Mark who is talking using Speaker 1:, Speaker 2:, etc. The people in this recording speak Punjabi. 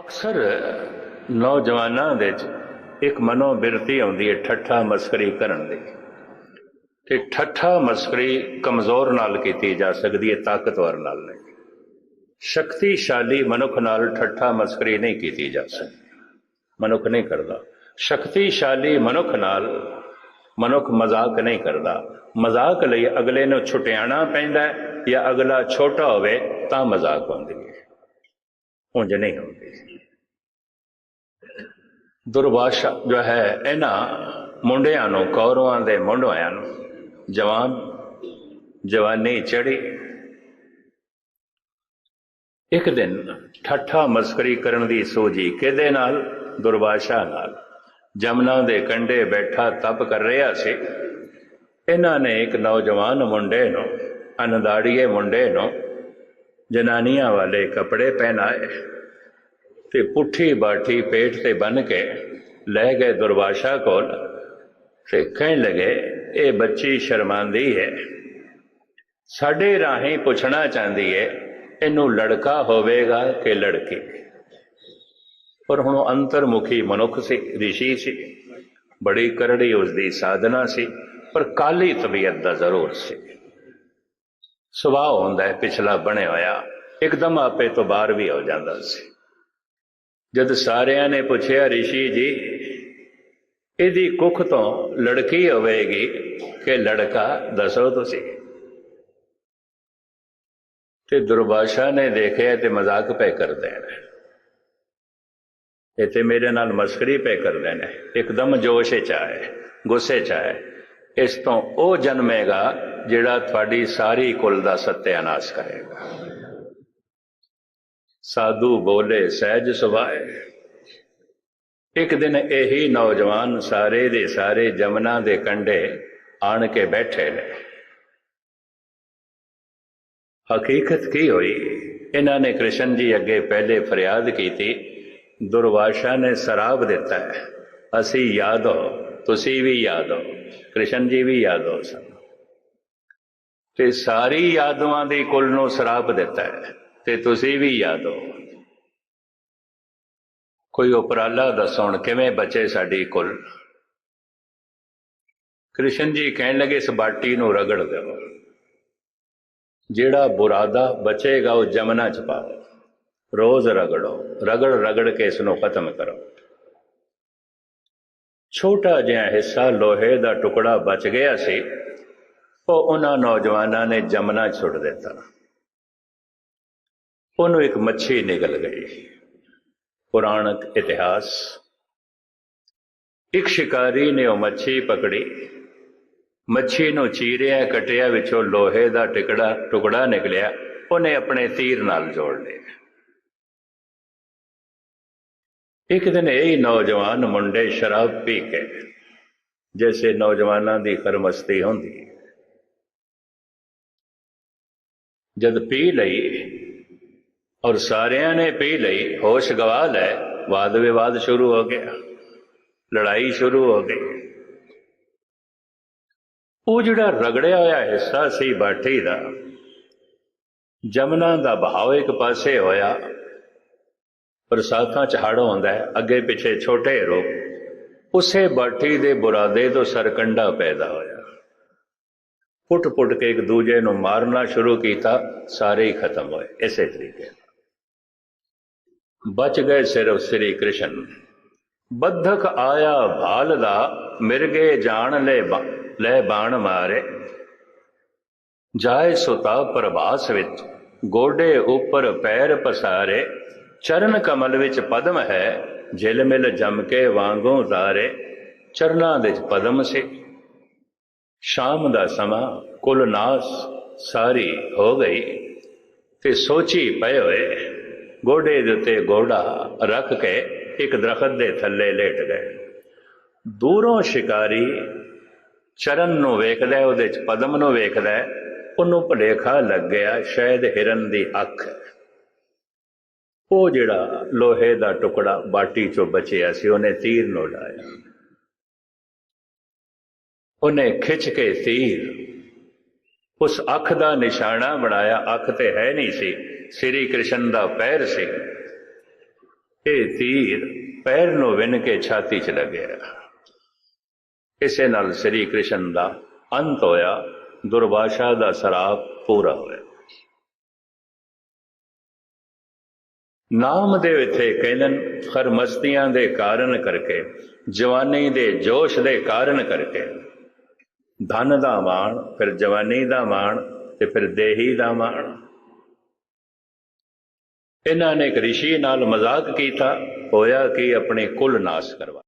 Speaker 1: ਅਕਸਰ ਨੌਜਵਾਨਾਂ ਦੇ ਵਿੱਚ ਇੱਕ ਮਨੋਬਿਰਤੀ ਆਉਂਦੀ ਹੈ ਠੱਠਾ ਮਸਕਰੀ ਕਰਨ ਦੀ। ਤੇ ਠੱਠਾ ਮਸਕਰੀ ਕਮਜ਼ੋਰ ਨਾਲ ਕੀਤੀ ਜਾ ਸਕਦੀ ਹੈ, ਤਾਕਤਵਰ ਨਾਲ ਨਹੀਂ। ਸ਼ਕਤੀਸ਼ਾਲੀ ਮਨੁੱਖ ਨਾਲ ਠੱਠਾ ਮਸਕਰੀ ਨਹੀਂ ਕੀਤੀ ਜਾ ਸਕਦੀ। ਮਨੁੱਖ ਨਹੀਂ ਕਰਦਾ। ਸ਼ਕਤੀਸ਼ਾਲੀ ਮਨੁੱਖ ਨਾਲ ਮਨੁੱਖ ਮਜ਼ਾਕ ਨਹੀਂ ਕਰਦਾ। ਮਜ਼ਾਕ ਲਈ ਅਗਲੇ ਨੂੰ ਛੁਟਿਆਣਾ ਪੈਂਦਾ ਜਾਂ ਅਗਲਾ ਛੋਟਾ ਹੋਵੇ ਤਾਂ ਮਜ਼ਾਕ ਹੁੰਦੀ ਹੈ। ਉਂਝ ਨਹੀਂ ਹੁੰਦੀ। ਦੁਰਵਾਸ਼ਾ ਜੋ ਹੈ, ਇਹਨਾਂ ਮੁੰਡਿਆਂ ਨੂੰ, ਕੌਰਵਾਂ ਦੇ ਮੁੰਡਿਆਂ ਨੂੰ ਜਵਾਨ, ਜਵਾਨੀ ਚੜੀ ਇੱਕ ਦਿਨ ਠੱਠਾ ਮਸਕਰੀ ਕਰਨ ਦੀ ਸੋਝੀ ਕਿਹਦੇ ਨਾਲ? ਦੁਰਵਾਸ਼ਾ ਨਾਲ। ਜਮਨਾ ਦੇ ਕੰਢੇ ਬੈਠਾ ਤਪ ਕਰ ਰਿਹਾ ਸੀ। ਇਹਨਾਂ ਨੇ ਇੱਕ ਨੌਜਵਾਨ ਮੁੰਡੇ ਨੂੰ, ਅਨਦਾੜੀਏ ਮੁੰਡੇ ਨੂੰ ਜਨਾਨੀਆਂ ਵਾਲੇ ਕੱਪੜੇ ਪਹਿਨਾਏ ਤੇ ਪੁੱਠੀ ਬਾਠੀ ਪੇਟ ਤੇ ਬੰਨ ਕੇ ਲੈ ਗਏ ਦੁਰਵਾਸ਼ਾ ਕੋਲ ਤੇ ਕਹਿਣ ਲਗੇ, ਇਹ ਬੱਚੀ ਸ਼ਰਮਾਂਦੀ ਹੈ। ਸਾਡੇ ਰਾਹੀਂ ਪੁੱਛਣਾ ਚਾਹੁੰਦੀ ਹੈ, ਇਹਨੂੰ ਲੜਕਾ ਹੋਵੇਗਾ ਕਿ ਲੜਕੀ? ਪਰ ਹੁਣ ਉਹ ਅੰਤਰਮੁਖੀ ਮਨੁੱਖ ਸੀ, ਰਿਸ਼ੀ ਸੀ। ਬੜੀ ਕਰੜੀ ਉਸ ਦੀ ਸਾਧਨਾ ਸੀ, ਪਰ ਕਾਲੀ ਤਬੀਅਤ ਦਾ ਜ਼ਰੂਰ ਸੀ। ਸੁਭਾਅ ਹੁੰਦਾ ਹੈ, ਪਿਛਲਾ ਬਣਿਆ ਹੋਇਆ। ਇੱਕਦਮ ਆਪੇ ਤੋਂ ਬਾਹਰ ਵੀ ਹੋ ਜਾਂਦਾ ਸੀ। ਜਦ ਸਾਰਿਆਂ ਨੇ ਪੁੱਛਿਆ, ਰਿਸ਼ੀ ਜੀ, ਇਹਦੀ ਕੁੱਖ ਤੋਂ ਲੜਕੀ ਹੋਵੇਗੀ ਕਿ ਲੜਕਾ? ਦੱਸੋ ਤੁਸੀਂ। ਤੇ ਦੁਰਵਾਸ਼ਾ ਨੇ ਦੇਖਿਆ ਤੇ ਮਜ਼ਾਕ ਪੈ ਕਰਦੇ ਨੇ ਇਹ ਤੇ ਮੇਰੇ ਨਾਲ ਮਸਕਰੀ ਪੈ ਕਰਦੇ ਨੇ ਇੱਕਦਮ ਜੋਸ਼ ਵਿੱਚ ਆਏ ਗੁੱਸੇ ਚ ਆਏ ਇਸ ਤੋਂ ਉਹ ਜਨਮੇਗਾ ਜਿਹੜਾ ਤੁਹਾਡੀ ਸਾਰੀ ਕੁਲ ਦਾ ਸਤਿਆਨਾਸ਼ ਕਰੇਗਾ। ਸਾਧੂ ਬੋਲੇ, ਸਹਿਜ ਸੁਭਾਏ। ਇੱਕ ਦਿਨ ਇਹੀ ਨੌਜਵਾਨ ਸਾਰੇ ਦੇ ਸਾਰੇ ਜਮਨਾ ਦੇ ਕੰਢੇ ਆਣ ਕੇ ਬੈਠੇ ਨੇ। ਹਕੀਕਤ ਕੀ ਹੋਈ? ਇਹਨਾਂ ਨੇ ਕ੍ਰਿਸ਼ਨ ਜੀ ਅੱਗੇ ਪਹਿਲੇ ਫਰਿਆਦ ਕੀਤੀ, ਦੁਰਵਾਸ਼ਾ ਨੇ ਸ਼ਰਾਬ ਦਿੱਤਾ ਹੈ, ਅਸੀਂ ਯਾਦ ਹੋ। ਤੁਸੀਂ ਵੀ ਯਾਦ ਹੋ ਕ੍ਰਿਸ਼ਨ ਜੀ ਵੀ ਯਾਦ ਹੋ ਸਨ। ਤੇ ਸਾਰੀ ਯਾਦਵਾਂ ਦੀ ਕੁੱਲ ਨੂੰ ਸਰਾਪ ਦਿੱਤਾ ਹੈ, ਤੇ ਤੁਸੀਂ ਵੀ ਯਾਦ ਹੋ ਕੋਈ ਉਪਰਾਲਾ ਦੱਸੋ ਕਿਵੇਂ ਬਚੇ ਸਾਡੀ ਕੁੱਲ? ਕ੍ਰਿਸ਼ਨ ਜੀ ਕਹਿਣ ਲੱਗੇ, ਇਸ ਬਾਟੀ ਨੂੰ ਰਗੜ ਦਿਓ। ਜਿਹੜਾ ਬੁਰਾਦਾ ਬਚੇਗਾ, ਉਹ ਜਮਨਾ ਚ ਪਾਓ ਰੋਜ਼ ਰਗੜੋ ਰਗੜ ਰਗੜ ਕੇ ਇਸ ਨੂੰ ਖਤਮ ਕਰੋ। ਛੋਟਾ ਜਿਹਾ ਹਿੱਸਾ ਲੋਹੇ ਦਾ ਟੁਕੜਾ ਬਚ ਗਿਆ ਸੀ, ਉਹ ਉਹਨਾਂ ਨੌਜਵਾਨਾਂ ਨੇ ਜਮਨਾ ਛੁੱਟ ਦਿੱਤਾ। ਉਹਨੂੰ ਇੱਕ ਮੱਛੀ ਨਿਕਲ ਗਈ। ਪੁਰਾਣਕ ਇਤਿਹਾਸ। ਇੱਕ ਸ਼ਿਕਾਰੀ ਨੇ ਉਹ ਮੱਛੀ ਪਕੜੀ। ਮੱਛੀ ਨੂੰ ਚੀਰਿਆ ਕਟਿਆ ਵਿੱਚੋਂ ਲੋਹੇ ਦਾ ਟਿਕੜਾ ਟੁਕੜਾ ਨਿਕਲਿਆ। ਉਹਨੇ ਆਪਣੇ ਤੀਰ ਨਾਲ ਜੋੜ ਲਿਆ। ਇੱਕ ਦਿਨ ਇਹ ਹੀ ਨੌਜਵਾਨ ਮੁੰਡੇ ਸ਼ਰਾਬ ਪੀ ਕੇ, ਜੈਸੇ ਨੌਜਵਾਨਾਂ ਦੀ ਖਰਮਸਤੀ ਹੁੰਦੀ ਹੈ। ਜਦ ਪੀ ਲਈ ਔਰ ਸਾਰਿਆਂ ਨੇ ਪੀ ਲਈ ਹੋਸ਼ ਗਵਾ ਲੈ ਵਾਦ ਵਿਵਾਦ ਸ਼ੁਰੂ ਹੋ ਗਿਆ, ਲੜਾਈ ਸ਼ੁਰੂ ਹੋ ਗਈ। ਉਹ ਜਿਹੜਾ ਰਗੜਿਆ ਹੋਇਆ ਹਿੱਸਾ ਸੀ ਬਾਠੀ ਦਾ, ਜਮਨਾ ਦਾ ਬਹਾਵ ਇੱਕ ਪਾਸੇ ਹੋਇਆ ਬਰਸਾਤਾਂ ਚ ਹੜ ਆਉਂਦਾ ਹੈ, ਅੱਗੇ ਪਿੱਛੇ ਛੋਟੇ ਰੋ ਉਸੇ ਬਾਠੀ ਦੇ ਬੁਰਾਦੇ ਤੋਂ ਸਰਕੰਡਾ ਪੈਦਾ ਹੋਇਆ। ਪੁੱਟ ਪੁੱਟ ਕੇ ਇੱਕ ਦੂਜੇ ਨੂੰ ਮਾਰਨਾ ਸ਼ੁਰੂ ਕੀਤਾ, ਸਾਰੇ ਹੀ ਖਤਮ ਹੋਏ, ਇਸੇ ਤਰੀਕੇ ਬਚ ਗਏ ਸਿਰਫ ਸ੍ਰੀ ਕ੍ਰਿਸ਼ਨ। ਬੱਧਕ ਆਇਆ ਭਾਲ ਦਾ, ਮਿਰਗੇ ਜਾਣ ਲੈ ਲੈ ਬਾਣ ਮਾਰੇ। ਜਾਏ ਸੁਤਾ ਪ੍ਰਭਾਸ ਵਿੱਚ, ਗੋਡੇ ਉੱਪਰ ਪੈਰ ਪਸਾਰੇ। ਚਰਨ ਕਮਲ ਵਿੱਚ ਪਦਮ ਹੈ ਜਿਲ ਮਿਲ ਜਮ ਕੇ ਵਾਂਗੋਂ ਧਾਰੇ ਚਰਨਾਂ ਦੇ ਪਦਮ ਸੀ। ਸ਼ਾਮ ਦਾ ਸਮਾਂ ਕੁਲ ਨਾਸ ਸਾਰੀ ਹੋ ਗਈ। ਤੇ ਸੋਚੀ ਪਏ ਹੋਏ ਗੋਡੇ ਦੇ ਉੱਤੇ ਗੋਡਾ ਰੱਖ ਕੇ ਇੱਕ ਦਰਖਤ ਦੇ ਥੱਲੇ ਲੇਟ ਗਏ। ਦੂਰੋਂ ਸ਼ਿਕਾਰੀ ਚਰਨ ਨੂੰ ਵੇਖਦਾ ਹੈ, ਉਹਦੇ ਚ ਪਦਮ ਨੂੰ ਵੇਖਦਾ ਉਹਨੂੰ ਭਲੇਖਾ ਲੱਗ ਗਿਆ ਸ਼ਾਇਦ ਹਿਰਨ ਦੀ ਅੱਖ। ਹੈ ਉਹ ਜਿਹੜਾ ਲੋਹੇ ਦਾ ਟੁਕੜਾ ਬਾਟੀ ਚੋਂ ਬਚਿਆ ਸੀ, ਉਹਨੇ ਤੀਰ ਨੂੰ ਲਾਇਆ। ਉਹਨੇ ਖਿੱਚ ਕੇ ਤੀਰ, ਉਸ ਅੱਖ ਦਾ ਨਿਸ਼ਾਨਾ ਬਣਾਇਆ। ਅੱਖ ਤੇ ਹੈ ਨਹੀਂ ਸੀ, ਸ੍ਰੀ ਕ੍ਰਿਸ਼ਨ ਦਾ ਪੈਰ ਸੀ। ਇਹ ਤੀਰ ਪੈਰ ਨੂੰ ਵਿੰਨ ਕੇ ਛਾਤੀ 'ਚ ਲੱਗਿਆ। ਇਸੇ ਨਾਲ ਸ੍ਰੀ ਕ੍ਰਿਸ਼ਨ ਦਾ ਅੰਤ ਹੋਇਆ। ਦੁਰਵਾਸ਼ਾ ਦਾ ਸਰਾਪ ਪੂਰਾ ਹੋਇਆ। ਨਾਮ ਦੇ ਇੱਥੇ ਕਹਿੰਦਨ, ਹਰ ਮਸਤੀਆਂ ਦੇ ਕਾਰਨ ਕਰਕੇ, ਜਵਾਨੀ ਦੇ ਜੋਸ਼ ਦੇ ਕਾਰਨ ਕਰਕੇ। ਧਨ ਦਾ ਮਾਣ, ਫਿਰ ਜਵਾਨੀ ਦਾ ਮਾਣ ਤੇ ਫਿਰ ਦੇਹੀ ਦਾ ਮਾਣ। ਇਹਨਾਂ ਨੇ ਇੱਕ ਰਿਸ਼ੀ ਨਾਲ ਮਜ਼ਾਕ ਕੀਤਾ, ਹੋਇਆ ਕਿ ਆਪਣੇ ਕੁੱਲ ਨਾਸ ਕਰਵਾ।